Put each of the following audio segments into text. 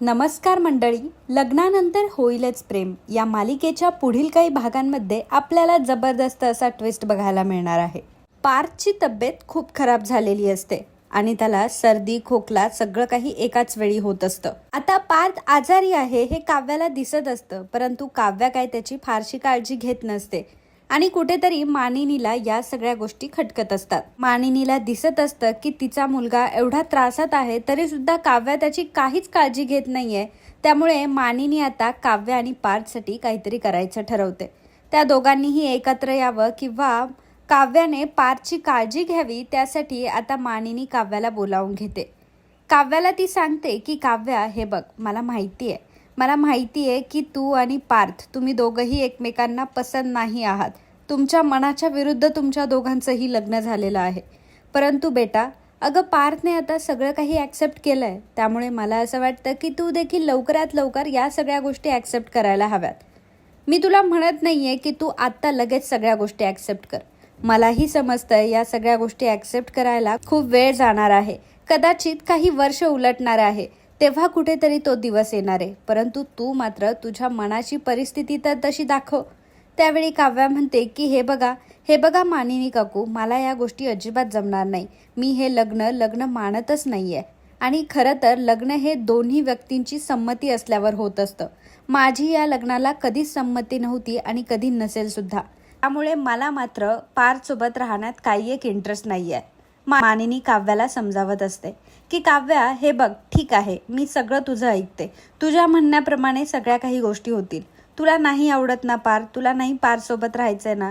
नमस्कार मंडळी लग्नानंतर होईलच प्रेम. या मालिकेच्या पुढील काही भागांमध्ये आपल्याला जबरदस्त असा ट्विस्ट बघायला मिळणार आहे. पार्थची तब्येत खूप खराब झालेली असते आणि त्याला सर्दी खोकला सगळं काही एकाच वेळी होत असतं. आता पार्थ आजारी आहे हे काव्याला दिसत असतं परंतु काव्या काय त्याची फारशी काळजी घेत नसते. आणि कुठेतरी मानिनीला या सगळ्या गोष्टी खटकत असतात. मानिनीला दिसत असतं की तिचा मुलगा एवढा त्रासात आहे तरी सुद्धा काव्या त्याची काहीच काळजी घेत नाहीये. त्यामुळे मानिनी आता काव्य आणि पार्थसाठी काहीतरी करायचं ठरवते. त्या दोघांनीही एकत्र यावं किंवा काव्याने पार्थची काळजी घ्यावी त्यासाठी आता मानिनी काव्याला बोलावून घेते. काव्याला ती सांगते की काव्या हे बघ मला माहिती आहे मला माहिती आहे की तू आणि पार्थ तुम्ही दोघंही एकमेकांना पसंत नाही आहात. तुमच्या मनाच्या विरुद्ध तुमच्या दोघांचंही लग्न झालेलं आहे. परंतु बेटा अगं पार्थने आता सगळं काही ॲक्सेप्ट केलं आहे त्यामुळे मला असं वाटतं की तू देखील लवकरात लवकर या सगळ्या गोष्टी ॲक्सेप्ट करायला हव्यात. मी तुला म्हणत नाही आहे की तू आत्ता लगेच सगळ्या गोष्टी ॲक्सेप्ट कर. मलाही समजतंय या सगळ्या गोष्टी ॲक्सेप्ट करायला खूप वेळ जाणार आहे. कदाचित काही वर्ष उलटणार आहे. तेव्हा कुठेतरी तो दिवस येणार आहे. परंतु तू मात्र तुझ्या मनाची परिस्थिती तर तशी दाखव. त्यावेळी काव्या म्हणते की हे बघा हे बघा मानिनी काकू मला या गोष्टी अजिबात जमणार नाही. मी हे लग्न लग्न मानतच नाही आहे आणि खरं तर लग्न हे दोन्ही व्यक्तींची संमती असल्यावर होत असतं. माझी या लग्नाला कधीच संमती नव्हती आणि कधी नसेल सुद्धा. त्यामुळे मला मात्र पारसोबत राहण्यात काही एक इंटरेस्ट नाही आहे मानिनी काव्याला समजावत असते. की काव्या हे बघ ठीक आहे मी सगळं तुझं ऐकते. तुझ्या म्हणण्याप्रमाणे सगळ्या काही गोष्टी होतील. तुला नाही आवडत ना पार तुला नाही पार सोबत आहे ना.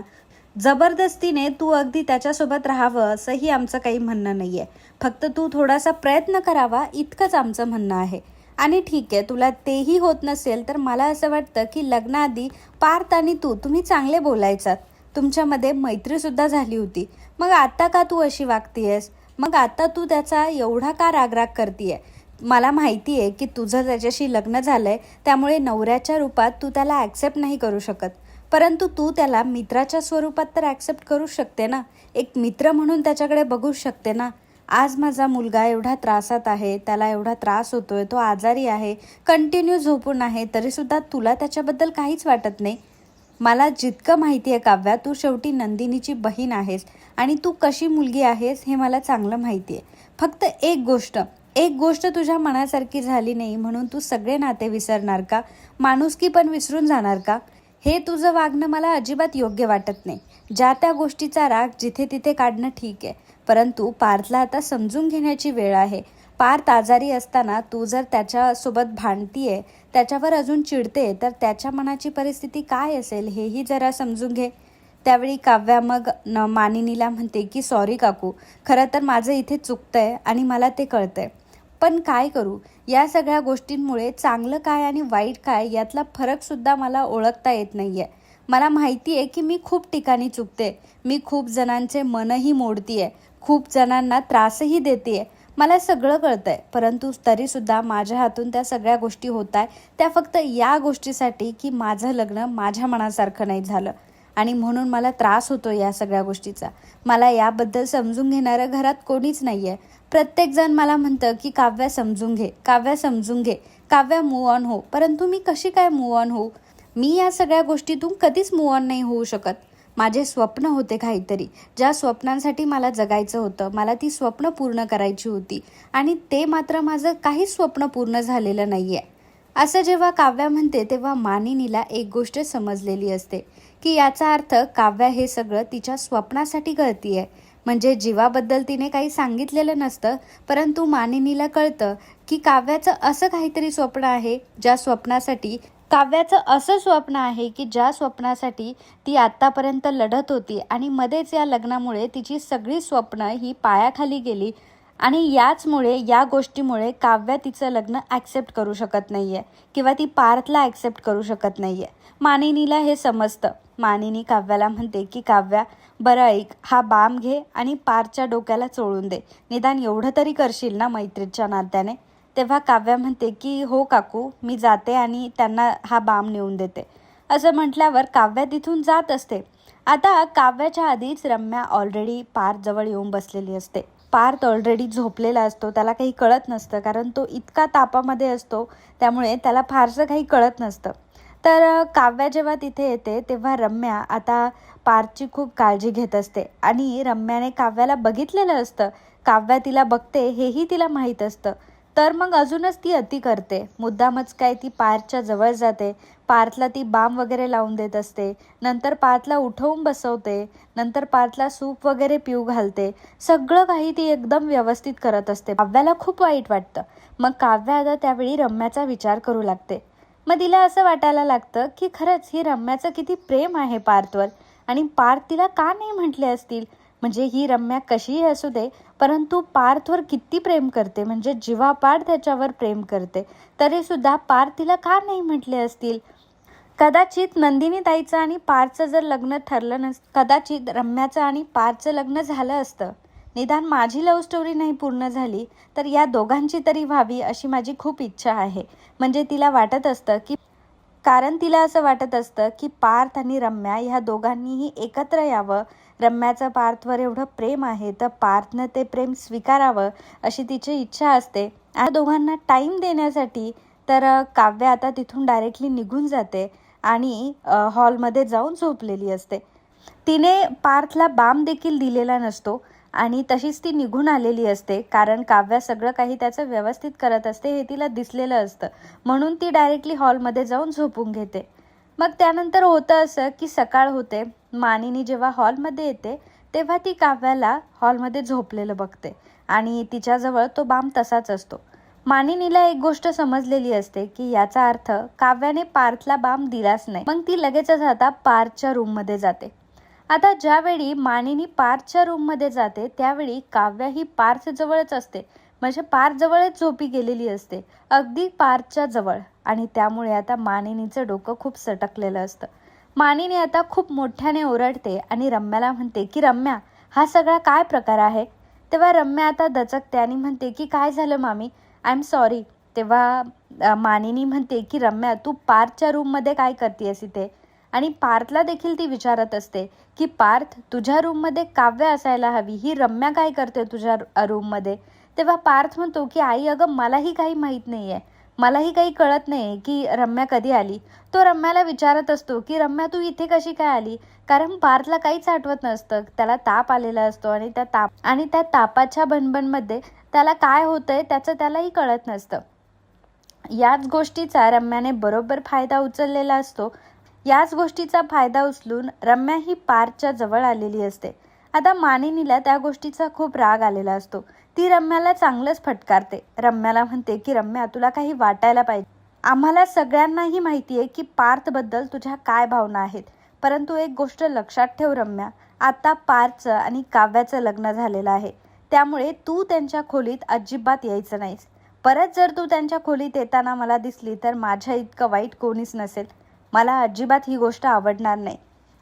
जबरदस्तीने तू अगदी त्याच्यासोबत राहावं असंही आमचं काही म्हणणं नाही आहे फक्त तू थोडासा प्रयत्न करावा इतकंच आमचं म्हणणं आहे. आणि ठीक आहे तुला तेही होत नसेल तर मला असं वाटतं की लग्नाआधी पार्थ आणि तू तुम्ही चांगले बोलायचात. तुमच्यामध्ये मैत्रीसुद्धा झाली होती. मग आता का तू अशी वागतीयस? मग आता तू त्याचा एवढा का रागराग करतीये? मला माहिती आहे की तुझं त्याच्याशी लग्न झालं आहे त्यामुळे नवऱ्याच्या रूपात तू त्याला ॲक्सेप्ट नाही करू शकत. परंतु तू त्याला मित्राच्या स्वरूपात तर ॲक्सेप्ट करू शकते ना? एक मित्र म्हणून त्याच्याकडे बघू शकते ना? आज माझा मुलगा एवढा त्रासात आहे त्याला एवढा त्रास होतोय तो आजारी आहे कंटिन्यू झोपून आहे तरीसुद्धा तुला त्याच्याबद्दल काहीच वाटत नाही. मला जितकं माहिती आहे काव्या तू शेवटी नंदिनीची बहीण आहेस आणि तू कशी मुलगी आहेस हे मला चांगलं माहिती आहे. फक्त एक गोष्ट एक गोष्ट तुझ्या मनासारखी झाली नाही म्हणून तू सगळे नाते विसरणार का? माणुसकी पण विसरून जाणार का? हे तुझं वागणं मला अजिबात योग्य वाटत नाही. ज्या त्या गोष्टीचा राग जिथे तिथे काढणं ठीक आहे. परंतु पार्थला आता समजून घेण्याची वेळ आहे. पार्थ आजारी असताना तू जर त्याच्यासोबत भांडतीये त्याच्यावर अजून चिडते तर त्याच्या मनाची परिस्थिती काय असेल हेही जरा समजून घे. त्यावेळी काव्या मग न मानिनीला म्हणते की सॉरी काकू खरं तर माझं इथे चुकतंय आणि मला ते कळतंय. पण काय करू? या सगळ्या गोष्टींमुळे चांगलं काय आणि वाईट काय यातला फरकसुद्धा मला ओळखता येत नाही आहे मला माहिती आहे की मी खूप ठिकाणी चुकते. मी खूप जणांचे मनही मोडतीये. खूप जणांना त्रासही देते आहे मला सगळं कळतं आहे परंतु तरीसुद्धा माझ्या हातून त्या सगळ्या गोष्टी होत आहे त्या फक्त या गोष्टीसाठी की माझं लग्न माझ्या मनासारखं नाही झालं. आणि म्हणून मला त्रास होतो या सगळ्या गोष्टीचा. मला याबद्दल समजून घेणारं घरात कोणीच नाही आहे प्रत्येकजण मला म्हणतं की काव्या समजून घे काव्या समजून घे. काव्या मूव ऑन हो. परंतु मी कशी काय मूव ऑन होऊ? मी या सगळ्या गोष्टीतून कधीच मूव ऑन नाही होऊ शकत. माझे स्वप्न होते काहीतरी. ज्या स्वप्नांसाठी मला जगायचं होतं मला ती स्वप्न पूर्ण करायची होती. आणि ते मात्र माझं काहीच स्वप्न पूर्ण झालेलं नाही आहे असं जेव्हा काव्या म्हणते तेव्हा मानिनीला एक गोष्ट समजलेली असते. की याचा अर्थ काव्या हे सगळं तिच्या स्वप्नासाठी करतीये म्हणजे जीवाबद्दल तिने काही सांगितलेलं नसतं परंतु मानिनीला कळतं की काव्याचं असं काहीतरी स्वप्न आहे ज्या स्वप्नासाठी काव्याचं असं स्वप्न आहे की ज्या स्वप्नासाठी ती आत्तापर्यंत लढत होती आणि मध्येच या लग्नामुळे तिची सगळी स्वप्न ही पायाखाली गेली. आणि याचमुळे या गोष्टीमुळे काव्या तिचं लग्न ॲक्सेप्ट करू शकत नाही आहे किंवा ती पार्थला ॲक्सेप्ट करू शकत नाही आहे मानिनीला हे समजतं. मानिनी काव्याला म्हणते की काव्या बरं ऐक हा बाम घे आणि पारच्या डोक्याला चोळून दे. निदान एवढं तरी करशील ना मैत्रीच्या नात्याने? तेव्हा काव्या म्हणते की हो काकू मी जाते आणि त्यांना हा बाम नेऊन देते. असं म्हटल्यावर काव्या तिथून जात असते. आता काव्याच्या आधीच रम्या ऑलरेडी पार जवळ येऊन बसलेली असते. पार्थ ऑलरेडी झोपलेला असतो त्याला काही कळत नसतं कारण तो इतका तापामध्ये असतो त्यामुळे त्याला फारसं काही कळत नसतं. तर काव्या जेव्हा तिथे येते तेव्हा रम्या आता पार्थची खूप काळजी घेत असते. आणि रम्याने काव्याला बघितलेलं असतं. काव्या तिला बघते हेही तिला माहीत असतं. तर मग अजूनच ती अति करते. मुद्दामच काय ती पार्थच्या जवळ जाते. पार्थला ती बाम वगैरे लावून देत असते. नंतर पार्थला उठवून बसवते. नंतर पार्थला सूप वगैरे पिऊ घालते. सगळं काही ती एकदम व्यवस्थित करत असते. काव्याला खूप वाईट वाटतं. मग काव्या आता त्यावेळी रम्याचा विचार करू लागते. मग तिला असं वाटायला लागतं की खरंच ही रम्याचं किती प्रेम आहे पार्थवर आणि पार्थ तिला का नाही म्हटले असतील? म्हणजे ही रम्या कशीही असू दे परंतु पार्थवर किती प्रेम करते म्हणजे जीवापाड त्याच्यावर प्रेम करते तरी सुद्धा पार्थ तिला का नाही म्हटले असतील? कदाचित नंदिनी ताईचं आणि पारचं जर लग्न ठरलं नस कदाचित रम्याचं आणि पारचं लग्न झालं असतं. निदान माझी लव्ह स्टोरी नाही पूर्ण झाली तर या दोघांची तरी व्हावी अशी माझी खूप इच्छा आहे. म्हणजे तिला वाटत असतं की कारण तिला असं वाटत असतं की पार्थ आणि रम्या ह्या दोघांनीही एकत्र यावं. रम्याचं पार्थवर एवढं प्रेम आहे तर पार्थनं ते प्रेम स्वीकारावं अशी तिची इच्छा असते. आणि दोघांना टाईम देण्यासाठी तर काव्य आता तिथून डायरेक्टली निघून जाते आणि हॉलमध्ये जाऊन झोपलेली असते. तिने पार्थला बाम देखील दिलेला नसतो. आणि तशीच ती निघून आलेली असते कारण काव्या सगळं काही त्याचं व्यवस्थित करत असते हे तिला दिसलेलं असतं. म्हणून ती डायरेक्टली हॉलमध्ये जाऊन झोपून घेते. मग त्यानंतर होतं असं की सकाळ होते. मानिनी जेव्हा हॉलमध्ये येते तेव्हा ती काव्याला हॉलमध्ये झोपलेलं बघते. आणि तिच्याजवळ तो बाम तसाच असतो. मानिनीला एक गोष्ट समजलेली असते की याचा अर्थ काव्याने पार्थला बाम दिलाच नाही. मग ती लगेचच आता पार्थच्या रूममध्ये जाते. आता ज्यावेळी मानिनी पार्थच्या रूममध्ये जाते त्यावेळी काव्या ही पार्थ जवळच असते. म्हणजे पार्थ जवळच झोपी गेलेली असते. अगदी पार्थच्या जवळ. आणि त्यामुळे आता मानिनीचं डोकं खूप सटकलेलं असतं. मानिनी आता खूप मोठ्याने ओरडते आणि रम्याला म्हणते की रम्या हा सगळा काय प्रकार आहे? तेव्हा रम्या आता दचकते आणि म्हणते की काय झालं मामी? आय एम सॉरी तेव्हा मानिनी म्हणते की रम्या तू पार्थच्या रूममध्ये काय करतेस इथे? आणि पार्थला देखील ती विचारत असते की पार्थ तुझ्या रूममध्ये काव्य असायला हवी. ही रम्या काय करते तुझ्या रूममध्ये? तेव्हा पार्थ म्हणतो की आई अगं मलाही काही माहीत नाही आहे मलाही काही कळत नाही की रम्या कधी आली. तो रम्याला विचारत असतो की रम्या तू इथे कशी काय आली? कारण पार्थला काहीच आठवत नसतं. त्याला ताप आलेला असतो आणि त्या ताप आणि त्या तापाच्या भनभनमध्ये त्याला काय होतंय त्याचं त्यालाही कळत नसतं. याच गोष्टीचा रम्याने बरोबर फायदा उचललेला असतो. याच गोष्टीचा फायदा उचलून रम्या ही पार्थच्या जवळ आलेली असते. आता मानिनीला त्या गोष्टीचा खूप राग आलेला असतो. ती रम्याला चांगलंच फटकारते. रम्याला म्हणते की रम्या तुला काही वाटायला पाहिजे. आम्हाला सगळ्यांनाही माहिती आहे की पार्थबद्दल तुझ्या काय भावना आहेत. परंतु एक गोष्ट लक्षात ठेव रम्या. आता पार्थचं आणि काव्याचं लग्न झालेलं आहे. त्यामुळे तू त्यांच्या खोलीत अजिबात यायचं नाहीस. परत जर तू त्यांच्या खोलीत येताना मला दिसली तर माझ्या इतकं वाईट कोणीच नसेल. मला अजिबात ही गोष्ट आवडणार नाही.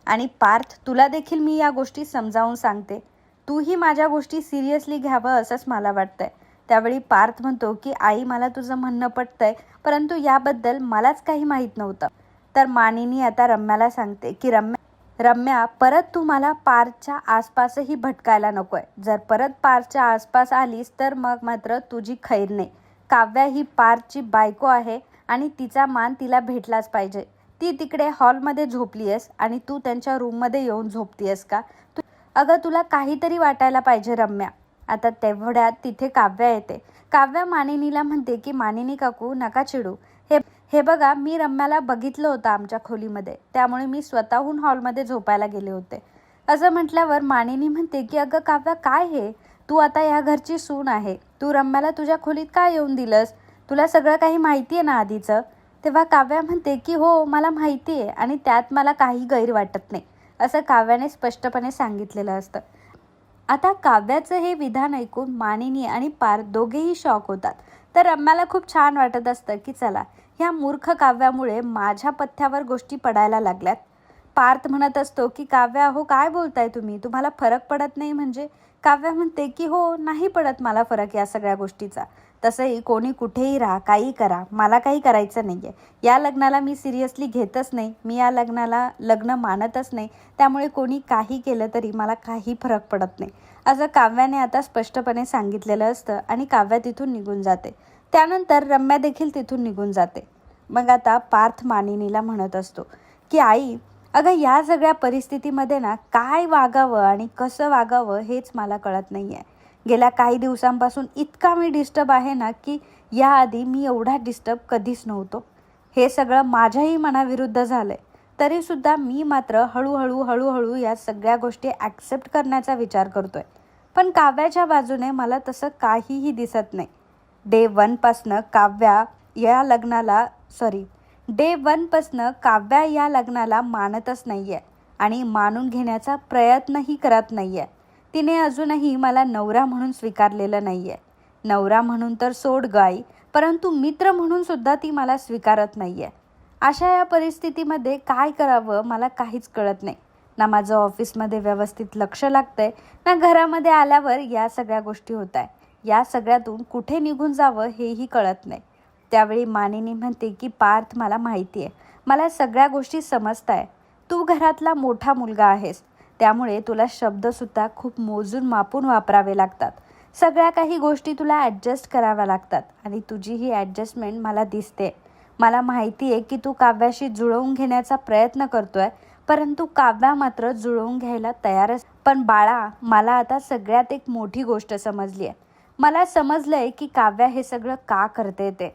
आणि पार्थ तुला देखील मी या गोष्टी समजावून सांगते. तूही माझ्या गोष्टी सिरियसली घ्यावं असंच मला वाटतंय. त्यावेळी पार्थ म्हणतो की आई मला तुझं म्हणणं पटतंय परंतु याबद्दल मलाच काही माहीत नव्हतं. तर मानिनी आता रम्याला सांगते की रम्या रम्या परत तू मला पार्थच्या आसपासही भटकायला नकोय. जर परत पार्थच्या आसपास आलीस तर मग मात्र तुझी खैर नाही. काव्या ही पार्थची बायको आहे आणि तिचा मान तिला भेटलाच पाहिजे. ती तिकडे हॉलमध्ये झोपली आहेस आणि तू त्यांच्या रूममध्ये येऊन झोपती आहेस का? तू अगं तुला काहीतरी वाटायला पाहिजे रम्या. आता तेवढ्यात तिथे काव्या येते. काव्या मानिनीला म्हणते की मानिनी काकू नका चिडू. हे हे बघा मी रम्याला बघितलं होतं आमच्या खोलीमध्ये. त्यामुळे मी स्वतःहून हॉलमध्ये झोपायला गेले होते. असं म्हटल्यावर मानिनी म्हणते की अगं काव्या काय हे? तू आता या घरची सून आहे. तू रम्याला तुझ्या खोलीत काय येऊन दिलंस? तुला सगळं काही माहिती आहे ना आधीचं? तेव्हा काव्या म्हणते की हो मला माहिती आहे आणि त्यात मला काही गैर वाटत नाही असं काव्याने स्पष्टपणे सांगितलेलं असतं. आता काव्याचं हे विधान ऐकून मानिनी आणि पार दोघेही शॉक होतात. तर रम्याला खूप छान वाटत असतं की चला ह्या मूर्ख काव्यामुळे माझ्या पथ्यावर गोष्टी पडायला लागल्यात. पार्थ म्हणत असतो की काव्या हो काय बोलताय तुम्ही? तुम्हाला फरक पडत नाही म्हणजे? काव्या म्हणते की हो नाही पडत मला फरक या सगळ्या गोष्टीचा. तसंही कोणी कुठेही राहा काही करा. मला काही करायचं नाही आहे या लग्नाला मी सिरियसली घेतच नाही. मी या लग्नाला लग्न मानतच नाही. त्यामुळे कोणी काही केलं तरी मला काही फरक पडत नाही. असं काव्याने आता स्पष्टपणे सांगितलेलं असतं आणि काव्या तिथून निघून जाते. त्यानंतर रम्या देखील तिथून निघून जाते. मग आता पार्थ मानिनीला म्हणत असतो की आई अगं या सगळ्या परिस्थितीमध्ये ना काय वागावं आणि कसं वागावं हेच मला कळत नाही आहे गेल्या काही दिवसांपासून इतका मी डिस्टर्ब आहे ना की याआधी मी एवढा डिस्टर्ब कधीच नव्हतो. हे सगळं माझ्याही मनाविरुद्ध झालं आहे तरीसुद्धा मी मात्र हळूहळू हळूहळू या सगळ्या गोष्टी ॲक्सेप्ट करण्याचा विचार करतो आहे पण काव्याच्या बाजूने मला तसं काहीही दिसत नाही. डे वनपासनं काव्या या लग्नाला सॉरी डे वनपासनं काव्या या लग्नाला मानतच नाही आहे आणि मानून घेण्याचा प्रयत्नही करत नाही आहे तिने अजूनही मला नवरा म्हणून स्वीकारलेलं नाही आहे नवरा म्हणून तर सोड गाई परंतु मित्र म्हणून सुद्धा ती मला स्वीकारत नाही आहे अशा या परिस्थितीमध्ये काय करावं मला काहीच कळत नाही. ना माझं ऑफिसमध्ये व्यवस्थित लक्ष लागतंय ना घरामध्ये आल्यावर या सगळ्या गोष्टी होत आहे या सगळ्यातून कुठे निघून जावं हेही कळत नाही. त्यावेळी मानिनी म्हणते की पार्थ मला माहिती आहे. मला सगळ्या गोष्टी समजत आहे तू घरातला मोठा मुलगा आहेस. त्यामुळे तुला शब्दसुद्धा खूप मोजून मापून वापरावे लागतात. सगळ्या काही गोष्टी तुला ॲडजस्ट कराव्या लागतात आणि तुझी ही ॲडजस्टमेंट मला दिसते. मला माहिती आहे की तू काव्याशी जुळवून घेण्याचा प्रयत्न करतोय परंतु काव्या मात्र जुळवून घ्यायला तयारच पण बाळा मला आता सगळ्यात एक मोठी गोष्ट समजली आहे मला समजलंय की काव्या हे सगळं का करते ते.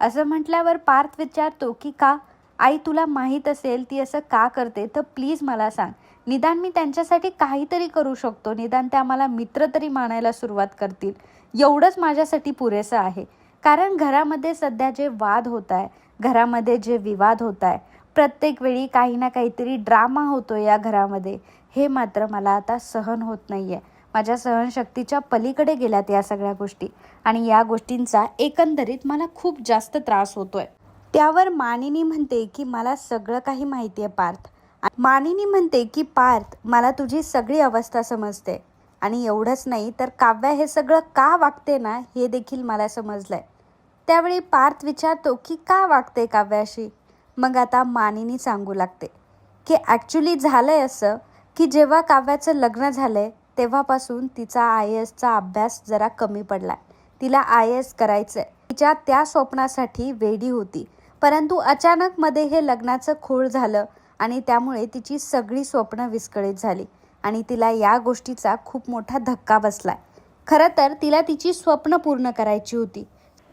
असं म्हटल्यावर पार्थ विचारतो की का? आई तुला माहीत असेल ती असं का करते? तर प्लीज मला सांग. निदान मी त्यांच्यासाठी काहीतरी करू शकतो. निदान त्या मला मित्र तरी मानायला सुरुवात करतील. एवढंच माझ्यासाठी पुरेसं आहे. कारण घरामध्ये सध्या जे वाद होत आहे घरामध्ये जे विवाद होत आहे प्रत्येक वेळी काही ना काहीतरी ड्रामा होतो या घरामध्ये. हे मात्र मला आता सहन होत नाही आहे माझ्या सहनशक्तीच्या पलीकडे गेल्यात या सगळ्या गोष्टी. आणि या गोष्टींचा एकंदरीत मला खूप जास्त त्रास होतोय. त्यावर मानिनी म्हणते की मला सगळं काही माहिती आहे पार्थ. मानिनी म्हणते की पार्थ मला तुझी सगळी अवस्था समजते. आणि एवढंच नाही तर काव्या हे सगळं का वागते ना हे देखील मला समजलंय. त्यावेळी पार्थ विचारतो की का वागते काव्याशी? मग आता मानिनी सांगू लागते की ॲक्च्युली झालं आहे असं की जेव्हा काव्याचं लग्न झालं आहे तेव्हापासून तिचा आय एसचा अभ्यास जरा कमी पडलाय. तिला आय एस करायचंय. तिच्या त्या स्वप्नासाठी वेडी होती. परंतु अचानक मध्ये हे लग्नाचं खोळ झालं आणि त्यामुळे तिची सगळी स्वप्न विस्कळीत झाली आणि तिला या गोष्टीचा खूप मोठा धक्का बसलाय. खरं तर तिला तिची स्वप्न पूर्ण करायची होती.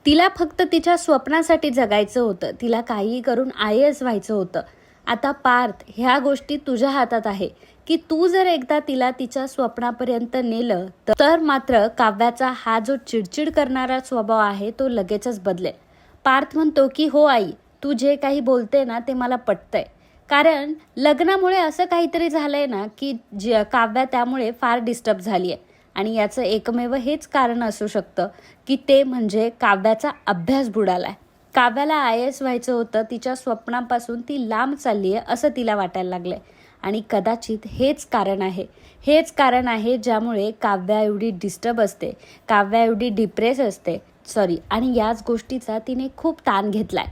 तिला फक्त तिच्या स्वप्नासाठी जगायचं होतं. तिला काहीही करून आय एस व्हायचं होतं. आता पार्थ ह्या गोष्टी तुझ्या हातात आहे. की तू जर एकदा तिला तिच्या स्वप्नापर्यंत नेलं तर मात्र काव्याचा हा जो चिडचिड करणारा स्वभाव आहे तो लगेचच बदलेल. पार्थ म्हणतो की हो आई तू जे काही बोलते ना ते मला पटतंय. कारण लग्नामुळे असं काहीतरी झालंय ना की जे काव्या त्यामुळे फार डिस्टर्ब झाली आहे आणि याचं एकमेव हेच कारण असू शकतं की ते म्हणजे काव्याचा अभ्यास बुडालाय. काव्याला आय एस व्हायचं होतं तिच्या स्वप्नापासून ती लांब चालली आहे असं तिला वाटायला लागलंय. आणि कदाचित हेच कारण आहे. हेच कारण आहे ज्यामुळे काव्या एवढी डिस्टर्ब असते काव्या एवढी डिप्रेस असते. सॉरी आणि याच गोष्टीचा तिने खूप ताण घेतलाय.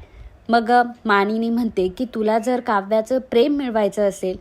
मग मानिनी म्हणते की तुला जर काव्याचं प्रेम मिळवायचं असेल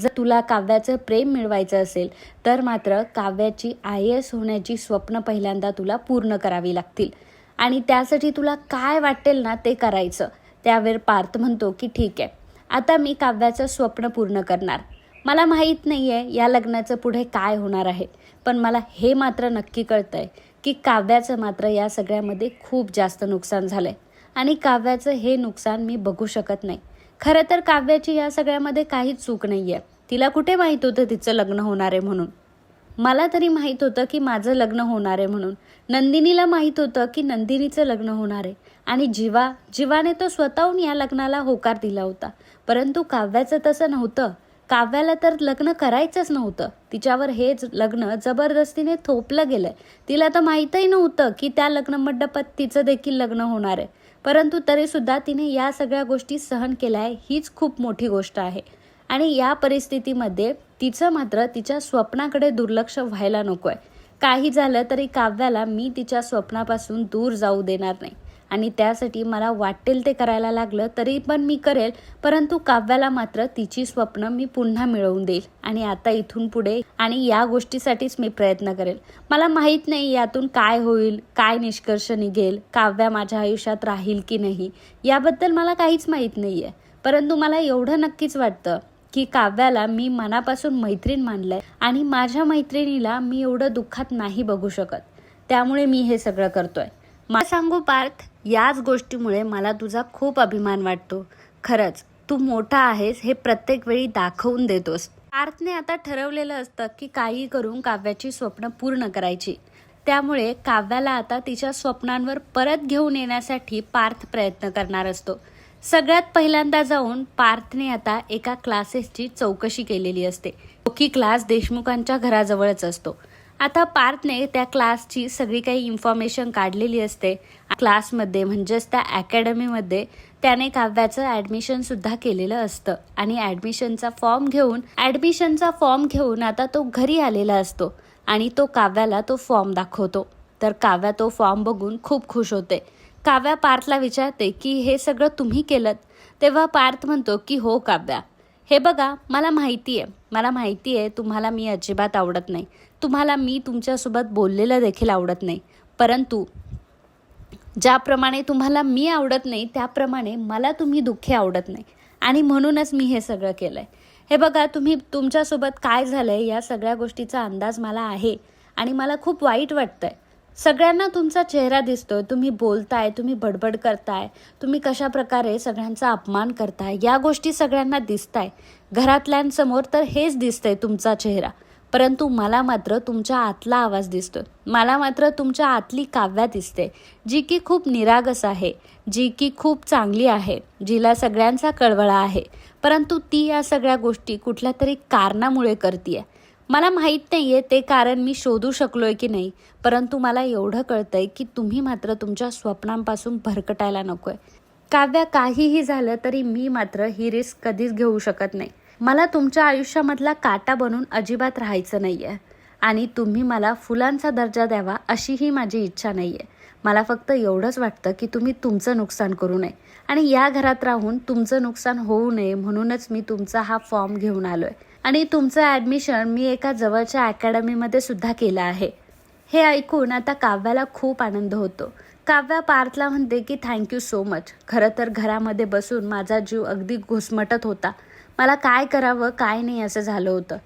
जर तुला काव्याचं प्रेम मिळवायचं असेल तर मात्र काव्याची आय एस होण्याची स्वप्न पहिल्यांदा तुला पूर्ण करावी लागतील. आणि त्यासाठी तुला काय वाटेल ना ते करायचं. त्यावेळी पार्थ म्हणतो की ठीक आहे. आता मी काव्याचं स्वप्न पूर्ण करणार. मला माहीत नाही आहे या लग्नाचं पुढे काय होणार आहे पण मला हे मात्र नक्की कळतं आहे की काव्याचं मात्र या सगळ्यामध्ये खूप जास्त नुकसान झालं आहे आणि काव्याचं हे नुकसान मी बघू शकत नाही. खरं तर काव्याची या सगळ्यामध्ये काहीच चूक नाही आहे तिला कुठे माहीत होतं तिचं लग्न होणार आहे म्हणून? मला तरी माहीत होतं की माझं लग्न होणार आहे म्हणून. नंदिनीला माहीत होतं की नंदिनीचं लग्न होणार आहे. आणि जीवा जीवाने तो स्वतःहून या लग्नाला होकार दिला होता. परंतु काव्याचं तसं नव्हतं. काव्याला तर लग्न करायचंच नव्हतं. तिच्यावर हेच लग्न जबरदस्तीने थोपलं गेलंय. तिला तर माहीतही नव्हतं की त्या लग्न मंडपात तिचं देखील लग्न होणार आहे. परंतु तरीसुद्धा तिने या सगळ्या गोष्टी सहन केल्या आहे. हीच खूप मोठी गोष्ट आहे. आणि या परिस्थितीमध्ये तिचं मात्र तिच्या स्वप्नाकडे दुर्लक्ष व्हायला नको आहे काही झालं तरी काव्याला मी तिच्या स्वप्नापासून दूर जाऊ देणार नाही. आणि त्यासाठी मला वाटेल ते करायला लागलं तरी पण मी करेल परंतु काव्याला मात्र तिची स्वप्न मी पुन्हा मिळवून देईल आणि आता इथून पुढे आणि या गोष्टीसाठीच मी प्रयत्न करेल. मला माहीत नाही यातून काय होईल काय निष्कर्ष निघेल काव्या माझ्या आयुष्यात राहील की नाही याबद्दल मला काहीच माहीत नाही आहे परंतु मला एवढं नक्कीच वाटतं की काव्याला मी मनापासून मैत्रीण मानलंय आणि माझ्या मैत्रिणीला मी एवढं दुःखात नाही बघू शकत. त्यामुळे मी हे सगळं करतोय. मला सांगू पार्थ याच गोष्टीमुळे मला तुझा खूप अभिमान वाटतो. खरंच तू मोठा आहेस हे प्रत्येक वेळी दाखवून देतोस. पार्थने आता ठरवलेलं असतं की काही करून काव्याची स्वप्न पूर्ण करायची. त्यामुळे काव्याला आता तिच्या स्वप्नांवर परत घेऊन येण्यासाठी पार्थ प्रयत्न करणार असतो. सगळ्यात पहिल्यांदा जाऊन पार्थने आता एका क्लासेसची चौकशी केलेली असते. तो की क्लास देशमुखांच्या घराजवळच असतो. आता पार्थने त्या क्लासची सगळी काही इन्फॉर्मेशन काढलेली असते. क्लासमध्ये म्हणजेच त्या अकॅडमीमध्ये त्याने काव्याचं ॲडमिशन सुद्धा केलेलं असतं. आणि ॲडमिशनचा फॉर्म घेऊन ॲडमिशनचा फॉर्म घेऊन आता तो घरी आलेला असतो. आणि तो काव्याला तो फॉर्म दाखवतो. तर काव्या तो फॉर्म बघून खूप खुश होते. काव्या पार्थला विचारते की हे सगळं तुम्ही केलं तेव्हा पार्थ म्हणतो की हो काव्या. हे बघा मला माहिती आहे मला माहिती आहे तुम्हाला मी अजिबात आवडत नाही. तुम्हाला मी तुमच्यासोबत बोललेलं देखील आवडत नाही. परंतु ज्याप्रमाणे तुम्हाला मी आवडत नाही त्याप्रमाणे मला तुम्ही दुःखी आवडत नाही. आणि म्हणूनच मी हे सगळं केलं आहे हे बघा तुम्ही तुमच्यासोबत काय झालं आहे या सगळ्या गोष्टीचा अंदाज मला आहे आणि मला खूप वाईट वाटतं आहे सगळ्यांना तुमचा चेहरा दिसतोय. तुम्ही बोलताय तुम्ही बडबड करताय तुम्ही कशा प्रकारे सगळ्यांचा अपमान करताय या गोष्टी सगळ्यांना दिसताय. घरातल्यांसमोर तर हेच दिसतंय तुमचा चेहरा. परंतु मला मात्र तुमच्या आतला आवाज दिसतो. मला मात्र तुमच्या आतली काव्या दिसते जी की खूप निरागस आहे जी की खूप चांगली आहे जिला सगळ्यांचा कळवळा आहे. परंतु ती या सगळ्या गोष्टी कुठल्या तरी कारणामुळे करते मला माहीत नाही आहे ते कारण मी शोधू शकलो आहे की नाही परंतु मला एवढं कळतं आहे की तुम्ही मात्र तुमच्या स्वप्नांपासून भरकटायला नको आहे काव्या काहीही झालं तरी मी मात्र ही रिस्क कधीच घेऊ शकत नाही. मला तुमच्या आयुष्यामधला काटा बनून अजिबात राहायचं नाही आहे आणि तुम्ही मला फुलांचा दर्जा द्यावा अशीही माझी इच्छा नाही आहे मला फक्त एवढंच वाटतं की तुम्ही तुमचं नुकसान करू नये. आणि या घरात राहून तुमचं नुकसान होऊ नये म्हणूनच मी तुमचा हा फॉर्म घेऊन आलो आहे आणि तुमचं ॲडमिशन मी एका जवळच्या अकॅडमीमध्ये सुद्धा केलं आहे. हे ऐकून आता काव्याला खूप आनंद होतो. काव्या पार्थला म्हणते की थँक्यू सो मच. खरं तर घरामध्ये बसून माझा जीव अगदी घुसमटत होता. मला काय करावं काय नाही असं झालं होतं.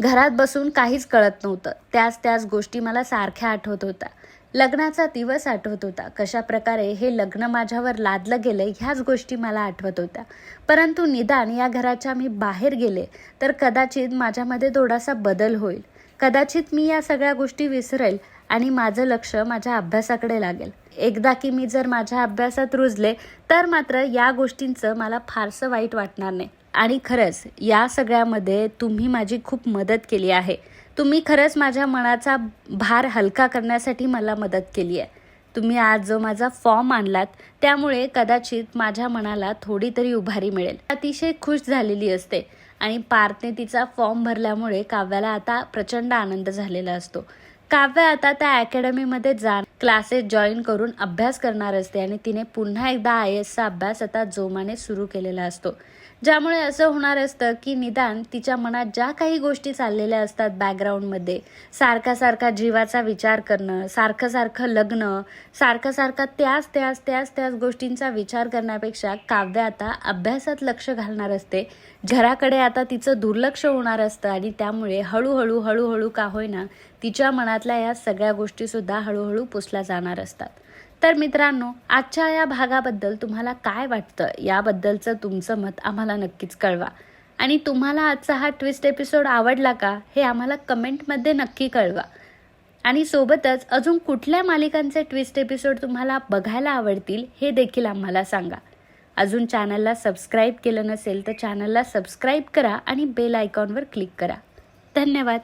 घरात बसून काहीच कळत नव्हतं. त्याच त्याच गोष्टी मला सारख्या आठवत होत्या. लग्नाचा दिवस आठवत होता. कशा प्रकारे हे लग्न माझ्यावर लादलं गेलं ह्याच गोष्टी मला आठवत होत्या. परंतु निदान या घराच्या मी बाहेर गेले तर कदाचित माझ्यामध्ये थोडासा बदल होईल. कदाचित मी या सगळ्या गोष्टी विसरेल आणि माझं लक्ष माझ्या अभ्यासाकडे लागेल. एकदा की मी जर माझ्या अभ्यासात रुजले तर मात्र या गोष्टींचं मला फारसं वाईट वाटणार नाही. आणि खरंच या सगळ्यामध्ये तुम्ही माझी खूप मदत केली आहे. तुम्ही खरंच माझ्या मनाचा भार हलका करण्यासाठी मला मदत केली आहे. तुम्ही आज जो माझा फॉर्म आणलात त्यामुळे कदाचित माझ्या मनाला थोडी तरी उभारी मिळेल. अतिशय खुश झालेली असते आणि पार्थने तिचा फॉर्म भरल्यामुळे काव्याला आता प्रचंड आनंद झालेला असतो. काव्य आता त्या अकॅडमीमध्ये जा क्लासेस जॉईन करून अभ्यास करणार असते आणि तिने पुन्हा एकदा आय एसचा अभ्यास आता जोमाने सुरू केलेला असतो. ज्यामुळे असं होणार असतं की निदान तिच्या मनात ज्या काही गोष्टी चाललेल्या असतात बॅकग्राऊंडमध्ये सारखा सारखा जीवाचा विचार करणं सारखं सारखं लग्न सारखं सारखं त्याच त्याच त्याच त्याच गोष्टींचा विचार करण्यापेक्षा काव्य आता अभ्यासात लक्ष घालणार असते. झराकडे आता तिचं दुर्लक्ष होणार असतं आणि त्यामुळे हळूहळू हळूहळू का होईना तिच्या मनातल्या या सगळ्या गोष्टीसुद्धा हळूहळू पुसल्या जाणार असतात. तर मित्रांनो आजच्या या भागाबद्दल तुम्हाला काय वाटतं? याबद्दलचं तुमचं मत आम्हाला नक्कीच कळवा. आणि तुम्हाला आजचा हा ट्विस्ट एपिसोड आवडला का? हे आम्हाला कमेंटमध्ये नक्की कळवा. आणि सोबतच अजून कुठल्या मालिकांचे ट्विस्ट एपिसोड तुम्हाला बघायला आवडतील हे देखील आम्हाला सांगा. अजून चॅनलला सबस्क्राईब केलं नसेल तर चॅनलला सबस्क्राईब करा आणि बेल आयकॉनवर क्लिक करा. धन्यवाद.